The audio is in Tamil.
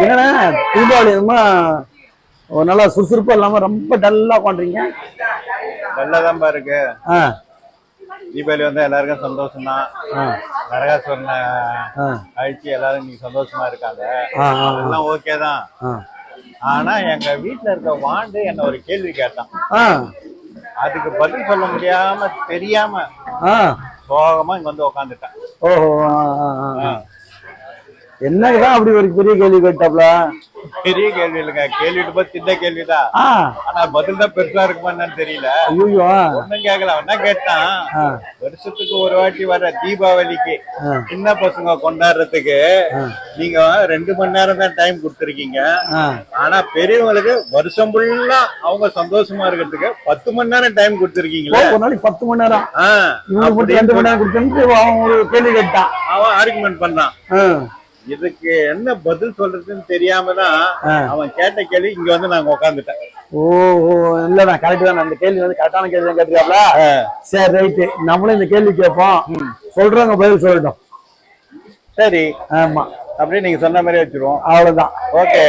என்னண்ணா தீபாவளி ஒரு நல்லா சுறுசுறுப்பா இல்லாம ரொம்ப டல்லா உட்காந்துறீங்க நல்லாதான்ப்பா இருக்கு. ஆ. தீபாவளி வந்து எல்லாருக்கும் சந்தோஷம் தான் நரகாசுரனை அழிச்சு எல்லாரும் இன்னைக்கு சந்தோஷமா இருக்காங்க. எல்லாம் ஓகே தான் ஆனா எங்க வீட்ல இருக்க வாண்டு என்ன ஒரு கேள்வி கேட்டான். அதுக்கு பதில் சொல்ல முடியாம தெரியாம சோகமா இங்க வந்து உக்காந்துட்டேன். 哦啊啊啊 என்னதான் அப்படி ஒரு பெரிய கேள்வி கேட்டாப்ல? பெரிய கேள்வி இல்லைங்க. கேள்விட்டு போய் சின்ன கேள்விதான். ஆனா பதில் தான் பெருசா இருக்குமா என்னன்னு தெரியல. ஐயோ ஒண்ணும் கேட்கல என்ன கேட்டான்? வருஷத்துக்கு ஒரு வாட்டி வர தீபாவளிக்கு. சின்ன பசங்க கொண்டாடுறதுக்கு நீங்க ரெண்டு மணி நேரம் தான் டைம் கொடுத்துருக்கீங்க ஆனா பெரியவங்களுக்கு வருஷம் ஃபுல்லா அவங்க சந்தோஷமா இருக்கிறதுக்கு பத்து மணி நேரம் டைம் கொடுத்துருக்கீங்களே. ஒரு நாளைக்கு பத்து மணி நேரம்? மட்டும் ரெண்டு மணி நேரம் கொடுத்து அவன் ஒரு கேள்வி கேட்டான். அவன் ஆர்குமெண்ட் பண்ணான். இதுக்கு என்ன பதில் சொல்றதுன்னு தெரியாம தான். அவன் கேட்ட கேள்வி இங்க வந்து நாங்க உட்காந்துட்டேன் ஓ இல்லண்ணா கரெக்ட் தான். அந்த கேள்வி வந்து கரெக்டான கேள்வி தான் கேட்டிருக்காப்ல? சரி ரைட்டு நம்மளும் இந்த கேள்வி கேட்போம். சொல்றவங்க பதில் சொல்லட்டும். சரி. ஆமா. அப்படியே நீங்க சொன்ன மாதிரி வச்சிருவோம். அவ்வளவுதான். ஓகே.